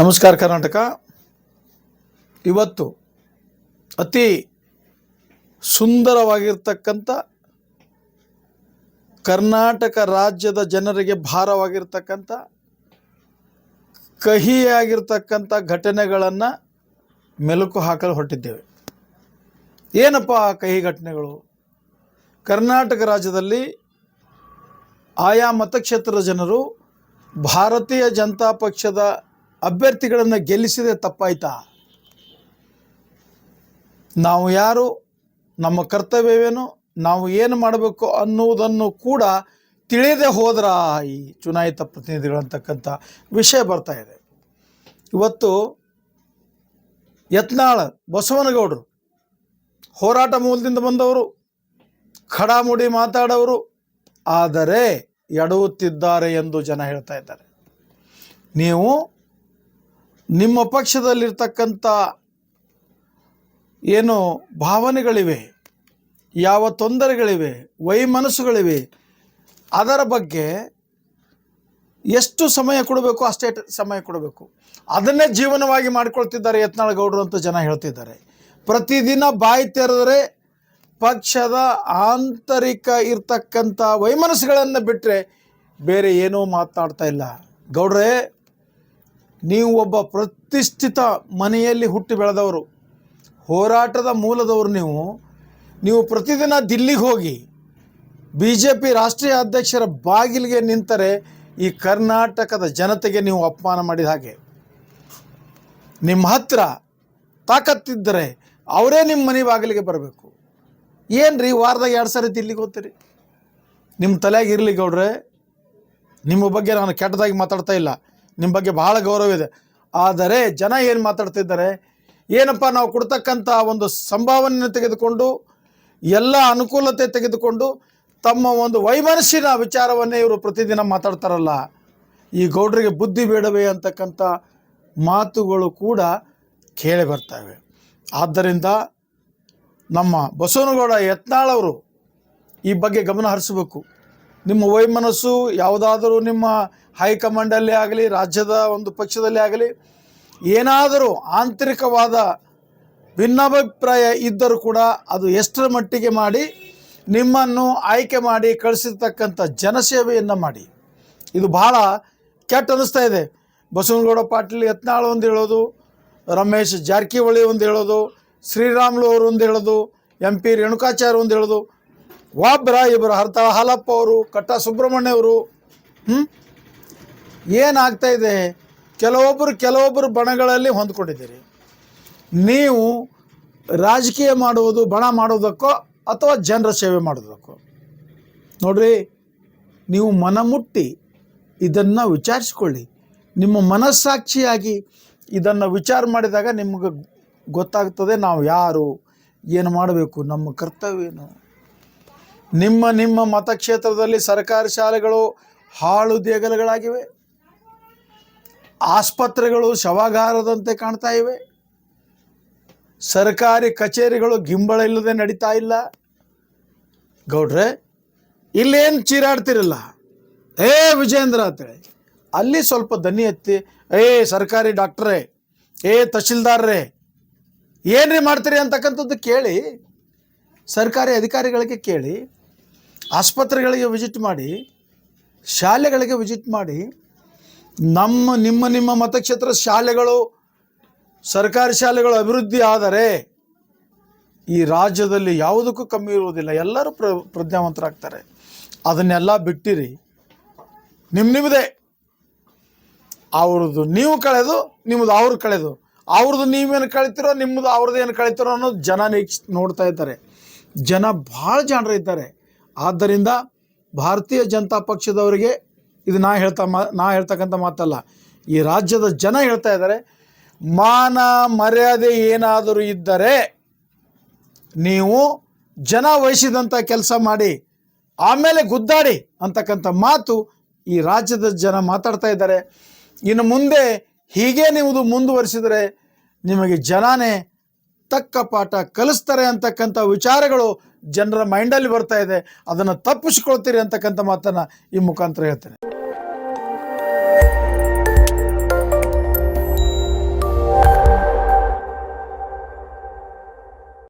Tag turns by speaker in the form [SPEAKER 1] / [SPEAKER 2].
[SPEAKER 1] ನಮಸ್ಕಾರ ಕರ್ನಾಟಕ. ಇವತ್ತು ಅತಿ ಸುಂದರವಾಗಿರ್ತಕ್ಕಂಥ ಕರ್ನಾಟಕ ರಾಜ್ಯದ ಜನರಿಗೆ ಭಾರವಾಗಿರ್ತಕ್ಕಂಥ ಕಹಿಯಾಗಿರ್ತಕ್ಕಂಥ ಘಟನೆಗಳನ್ನು ಮೆಲುಕು ಹಾಕಲು ಹೊರಟಿದ್ದೇವೆ. ಏನಪ್ಪ ಆ ಕಹಿ ಘಟನೆಗಳು? ಕರ್ನಾಟಕ ರಾಜ್ಯದಲ್ಲಿ ಆಯಾ ಮತಕ್ಷೇತ್ರದ ಜನರು ಭಾರತೀಯ ಜನತಾ ಪಕ್ಷದ ಅಭ್ಯರ್ಥಿಗಳನ್ನು ಗೆಲ್ಲಿಸಿದೆ ತಪ್ಪಾಯ್ತಾ? ನಾವು ಯಾರು? ನಮ್ಮ ಕರ್ತವ್ಯವೇನು? ನಾವು ಏನು ಮಾಡಬೇಕು ಅನ್ನುವುದನ್ನು ಕೂಡ ತಿಳಿಯದೆ ಹೋದ್ರ ಈ ಚುನಾಯಿತ ಪ್ರತಿನಿಧಿಗಳಂತಕ್ಕಂಥ ವಿಷಯ ಬರ್ತಾ ಇದೆ. ಇವತ್ತು ಯತ್ನಾಳ, ಬಸವನಗೌಡರು ಹೋರಾಟ ಮೂಲದಿಂದ ಬಂದವರು, ಖಡಾಮುಡಿ ಮಾತಾಡೋರು, ಆದರೆ ಎಡವುತ್ತಿದ್ದಾರೆ ಎಂದು ಜನ ಹೇಳ್ತಾ ಇದ್ದಾರೆ. ನೀವು ನಿಮ್ಮ ಪಕ್ಷದಲ್ಲಿರ್ತಕ್ಕಂಥ ಏನು ಭಾವನೆಗಳಿವೆ, ಯಾವ ತೊಂದರೆಗಳಿವೆ, ವೈಮನಸ್ಸುಗಳಿವೆ, ಅದರ ಬಗ್ಗೆ ಎಷ್ಟು ಸಮಯ ಕೊಡಬೇಕು, ಅಷ್ಟೇ ಸಮಯ ಕೊಡಬೇಕು. ಅದನ್ನೇ ಜೀವನವಾಗಿ ಮಾಡಿಕೊಳ್ತಿದ್ದಾರೆ ಯತ್ನಾಳ್ ಗೌಡರು ಅಂತ ಜನ ಹೇಳ್ತಿದ್ದಾರೆ. ಪ್ರತಿದಿನ ಬಾಯಿ ತೆರೆದರೆ ಪಕ್ಷದ ಆಂತರಿಕ ಇರ್ತಕ್ಕಂಥ ವೈಮನಸ್ಸುಗಳನ್ನು ಬಿಟ್ಟರೆ ಬೇರೆ ಏನೂ ಮಾತನಾಡ್ತಾ ಇಲ್ಲ. ಗೌಡ್ರೆ ನೀವು ಒಬ್ಬ ಪ್ರತಿಷ್ಠಿತ ಮನೆಯಲ್ಲಿ ಹುಟ್ಟಿ ಬೆಳೆದವರು, ಹೋರಾಟದ ಮೂಲದವರು ನೀವು ನೀವು ಪ್ರತಿದಿನ ದಿಲ್ಲಿಗೆ ಹೋಗಿ ಬಿ ಜೆ ಪಿ ರಾಷ್ಟ್ರೀಯ ಅಧ್ಯಕ್ಷರ ಬಾಗಿಲಿಗೆ ನಿಂತರೆ ಈ ಕರ್ನಾಟಕದ ಜನತೆಗೆ ನೀವು ಅಪಮಾನ ಮಾಡಿದ ಹಾಗೆ. ನಿಮ್ಮ ಹತ್ರ ತಾಕತ್ತಿದ್ದರೆ ಅವರೇ ನಿಮ್ಮ ಮನೆ ಬಾಗಿಲಿಗೆ ಬರಬೇಕು. ಏನು ರೀ ವಾರದಾಗ ಎರಡು ಸಾರಿ ದಿಲ್ಲಿಗೆ ಹೋಗ್ತೀರಿ? ನಿಮ್ಮ ತಲೆಯಾಗ ಇರಲಿ ಗೌಡ್ರೆ. ನಿಮ್ಮ ಬಗ್ಗೆ ನಾನು ಕೆಟ್ಟದಾಗಿ ಮಾತಾಡ್ತಾ ಇಲ್ಲ. ನಿಮ್ಮ ಬಗ್ಗೆ ಬಹಳ ಗೌರವ ಇದೆ. ಆದರೆ ಜನ ಏನು ಮಾತಾಡ್ತಿದ್ದಾರೆ, ಏನಪ್ಪ ನಾವು ಕೊಡ್ತಕ್ಕಂಥ ಒಂದು ಸಂಭಾವನೆಯನ್ನು ತೆಗೆದುಕೊಂಡು, ಎಲ್ಲ ಅನುಕೂಲತೆ ತೆಗೆದುಕೊಂಡು ತಮ್ಮ ಒಂದು ವೈಮನಸ್ಸಿನ ವಿಚಾರವನ್ನೇ ಇವರು ಪ್ರತಿದಿನ ಮಾತಾಡ್ತಾರಲ್ಲ, ಈ ಗೌಡರಿಗೆ ಬುದ್ಧಿ ಬೇಡವೇ ಅಂತಕ್ಕಂಥ ಮಾತುಗಳು ಕೂಡ ಕೇಳಿ ಬರ್ತವೆ. ಆದ್ದರಿಂದ ನಮ್ಮ ಬಸವನಗೌಡ ಯತ್ನಾಳವರು ಈ ಬಗ್ಗೆ ಗಮನ ಹರಿಸಬೇಕು. ನಿಮ್ಮ ವೈಮನಸ್ಸು ಯಾವುದಾದರೂ ನಿಮ್ಮ ಹೈಕಮಾಂಡಲ್ಲಿ ಆಗಲಿ, ರಾಜ್ಯದ ಒಂದು ಪಕ್ಷದಲ್ಲಿ ಆಗಲಿ, ಏನಾದರೂ ಆಂತರಿಕವಾದ ಭಿನ್ನಾಭಿಪ್ರಾಯ ಇದ್ದರೂ ಕೂಡ ಅದು ಎಷ್ಟರ ಮಟ್ಟಿಗೆ ಮಾಡಿ, ನಿಮ್ಮನ್ನು ಆಯ್ಕೆ ಮಾಡಿ ಕಳಿಸಿರ್ತಕ್ಕಂಥ ಜನಸೇವೆಯನ್ನು ಮಾಡಿ. ಇದು ಬಹಳ ಕೆಟ್ಟ ಅನ್ನಿಸ್ತಾ ಇದೆ. ಬಸವನಗೌಡ ಪಾಟೀಲ್ ಯತ್ನಾಳು ಒಂದು ಹೇಳೋದು, ರಮೇಶ್ ಜಾರಕಿಹೊಳಿ ಒಂದು ಹೇಳೋದು, ಶ್ರೀರಾಮ್ಲು ಅವರು ಒಂದು ಹೇಳೋದು, ಎಂ ಪಿ ರೇಣುಕಾಚಾರ್ಯ ಒಂದು ಹೇಳೋದು ಒಬ್ಬರ ಇಬ್ಬರು ಹರ್ತ ಹಾಲಪ್ಪ ಅವರು, ಕಟ್ಟ ಸುಬ್ರಹ್ಮಣ್ಯ ಅವರು ಹ್ಞೂ ಏನಾಗ್ತಾ ಇದೆ? ಕೆಲವೊಬ್ಬರು ಕೆಲವೊಬ್ಬರು ಬಣಗಳಲ್ಲಿ ಹೊಂದ್ಕೊಂಡಿದ್ದೀರಿ. ನೀವು ರಾಜಕೀಯ ಮಾಡುವುದು, ಬಣ ಮಾಡೋದಕ್ಕೋ ಅಥವಾ ಜನರ ಸೇವೆ ಮಾಡೋದಕ್ಕೋ ನೋಡ್ರಿ, ನೀವು ಮನಮುಟ್ಟಿ ಇದನ್ನು ವಿಚಾರಿಸ್ಕೊಳ್ಳಿ. ನಿಮ್ಮ ಮನಸ್ಸಾಕ್ಷಿಯಾಗಿ ಇದನ್ನು ವಿಚಾರ ಮಾಡಿದಾಗ ನಿಮಗೆ ಗೊತ್ತಾಗ್ತದೆ ನಾವು ಯಾರು, ಏನು ಮಾಡಬೇಕು, ನಮ್ಮ ಕರ್ತವ್ಯ ಏನು? ನಿಮ್ಮ ನಿಮ್ಮ ಮತಕ್ಷೇತ್ರದಲ್ಲಿ ಸರ್ಕಾರಿ ಶಾಲೆಗಳು ಹಾಳು ದೇಗಲಗಳಾಗಿವೆ. ಆಸ್ಪತ್ರೆಗಳು ಶವಾಗಾರದಂತೆ ಕಾಣ್ತಾ ಇವೆ. ಸರ್ಕಾರಿ ಕಚೇರಿಗಳು ಗಿಂಬಳ ಇಲ್ಲದೆ ನಡೀತಾ ಇಲ್ಲ. ಗೌಡ್ರೆ, ಇಲ್ಲೇನು ಚೀರಾಡ್ತಿರಲ್ಲ? ಏ ವಿಜೇಂದ್ರ ಅಂತೇಳಿ, ಅಲ್ಲಿ ಸ್ವಲ್ಪ ದನಿ ಎತ್ತಿ, ಏ ಸರ್ಕಾರಿ ಡಾಕ್ಟ್ರೇ, ಏ ತಹಶೀಲ್ದಾರ್ರೇ, ಏನ್ರಿ ಮಾಡ್ತೀರಿ ಅಂತಕ್ಕಂಥದ್ದು ಕೇಳಿ ಸರ್ಕಾರಿ ಅಧಿಕಾರಿಗಳಿಗೆ ಕೇಳಿ, ಆಸ್ಪತ್ರೆಗಳಿಗೆ ವಿಸಿಟ್ ಮಾಡಿ, ಶಾಲೆಗಳಿಗೆ ವಿಸಿಟ್ ಮಾಡಿ, ನಮ್ಮ, ನಿಮ್ಮ ನಿಮ್ಮ ಮತಕ್ಷೇತ್ರ ಶಾಲೆಗಳು, ಸರ್ಕಾರಿ ಶಾಲೆಗಳು ಅಭಿವೃದ್ಧಿ ಆದರೆ ಈ ರಾಜ್ಯದಲ್ಲಿ ಯಾವುದಕ್ಕೂ ಕಮ್ಮಿ ಇರುವುದಿಲ್ಲ. ಎಲ್ಲರೂ ಪ್ರ, ಪ್ರಜ್ಞಾವಂತರಾಗ್ತಾರೆ. ಅದನ್ನೆಲ್ಲ ಬಿಟ್ಟಿರಿ. ನಿಮ್ಮ ನಿಮ್ಮದೇ ಅವ್ರದ್ದು ನೀವು ಕಳೆದು ನಿಮ್ಮದು ಅವ್ರು ಕಳೆದು. ಅವ್ರದ್ದು ನೀವೇನು ಕಳಿತೀರೋ ನಿಮ್ಮದು ಅವ್ರದ್ದು ಏನು ಕಳಿತೀರೋ ಅನ್ನೋದು ಜನ ನೋಡ್ತಾ ಇದ್ದಾರೆ. ಜನ ಭಾಳ ಜನರು ಇದ್ದಾರೆ. ಆದ್ದರಿಂದ ಭಾರತೀಯ ಜನತಾ ಪಕ್ಷದವರಿಗೆ ಇದು ನಾ ಹೇಳ್ತಾ ಮಾ, ನಾ ಹೇಳ್ತಕ್ಕಂಥ ಮಾತಲ್ಲ, ಈ ರಾಜ್ಯದ ಜನ ಹೇಳ್ತಾ ಇದ್ದಾರೆ, ಮಾನ ಮರ್ಯಾದೆ ಏನಾದರೂ ಇದ್ದರೆ ನೀವು ಜನ ವಹಿಸಿದಂಥ ಕೆಲಸ ಮಾಡಿ, ಆಮೇಲೆ ಗುದ್ದಾಡಿ ಅಂತಕ್ಕಂಥ ಮಾತು ಈ ರಾಜ್ಯದ ಜನ ಮಾತಾಡ್ತಾ ಇದ್ದಾರೆ. ಇನ್ನು ಮುಂದೆ ಹೀಗೆ ನೀವು ಮುಂದುವರಿಸಿದರೆ ನಿಮಗೆ ಜನನೇ ತಕ್ಕ ಪಾಠ ಕಲಿಸ್ತಾರೆ ಅಂತಕ್ಕಂಥ ವಿಚಾರಗಳು ಜನರ ಮೈಂಡಲ್ಲಿ ಬರ್ತಾ ಇದೆ. ಅದನ್ನು ತಪ್ಪಿಸ್ಕೊಳ್ತೀರಿ ಅಂತಕ್ಕಂಥ ಮಾತನ್ನು ಈ ಮುಖಾಂತರ ಹೇಳ್ತೇನೆ.